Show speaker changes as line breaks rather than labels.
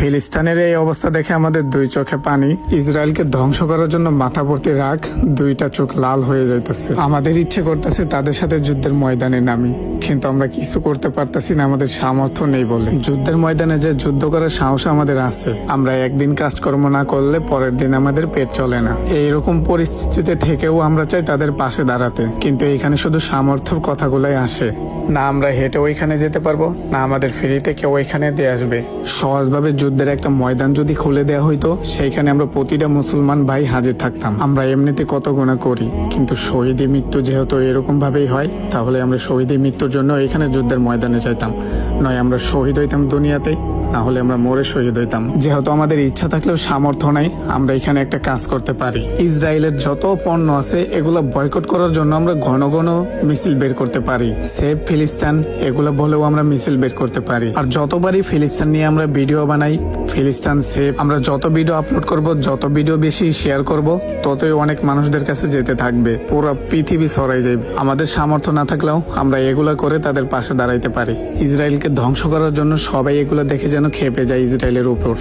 ফিলিস্তিনের এই অবস্থা দেখে আমাদের দুই চোখে পানি। ইসরায়েলকে ধ্বংস করার জন্য মাথা ভর্তি রাগ দুইটা চোখ লাল হয়ে যাইতেছে। আমাদের ইচ্ছে করতেছে তাদের সাথে যুদ্ধের ময়দানে নামি, কিন্তু আমরা কিছু করতে পারতেছি না, আমাদের সামর্থ্য নেই বলে। যুদ্ধের ময়দানে যে যুদ্ধ করার সাহস আমাদের আছে, আমরা একদিন কাজকর্ম না করলে পরের দিন আমাদের পেট চলে না। এইরকম পরিস্থিতিতে থেকেও আমরা চাই তাদের পাশে দাঁড়াতে, কিন্তু এখানে শুধু সামর্থ্যর কথাগুলাই আসে। না আমরা হেঁটে ওইখানে যেতে পারব, না আমাদের ফ্রিতে কেউ ওইখানে দিয়ে আসবে। সহজভাবে যুদ্ধের একটা ময়দান যদি খুলে দেওয়া হইতো, সেইখানে আমরা প্রতিটা মুসলমান ভাই হাজির থাকতাম। আমরা এমনিতে কত গুণা করি, কিন্তু শহীদী মৃত্যু যেহেতু এরকম ভাবেই হয়, তাহলে আমরা শহীদী মৃত্যুর জন্য এখানে যুদ্ধের ময়দানে চাইতাম নয়, আমরা শহীদ হইতাম দুনিয়াতে না হলে আমরা মরে শহীদ হইতাম। যেহেতু আমাদের ইচ্ছা থাকলেও সামর্থ্য নাই, আমরা এখানে একটা কাজ করতে পারি। ইসরায়েলের যত পণ্য আছে, এগুলো বয়কট করার জন্য আমরা ঘন ঘন মিছিল বের করতে পারি। সেভ ফিলিস্তান, এগুলো বলেও আমরা মিছিল বের করতে পারি। আর যতবারই ফিলিস্তান নিয়ে আমরা ভিডিও বানাই ফিলিস্তান সেফ আমরা যত ভিডিও আপলোড করব, যত ভিডিও বেশি শেয়ার করব, ততই অনেক মানুষদের কাছে যেতে থাকবে। পুরো পৃথিবী সরাই যাবে আমাদের সামর্থ্য না থাকলেও আমরা এগুলা করে তাদের পাশে দাঁড়াইতে পারি। ইসরায়েলকে ধ্বংস করার জন্য সবাই এগুলো দেখে যেন খেপে যায় ইসরায়েলের উপর।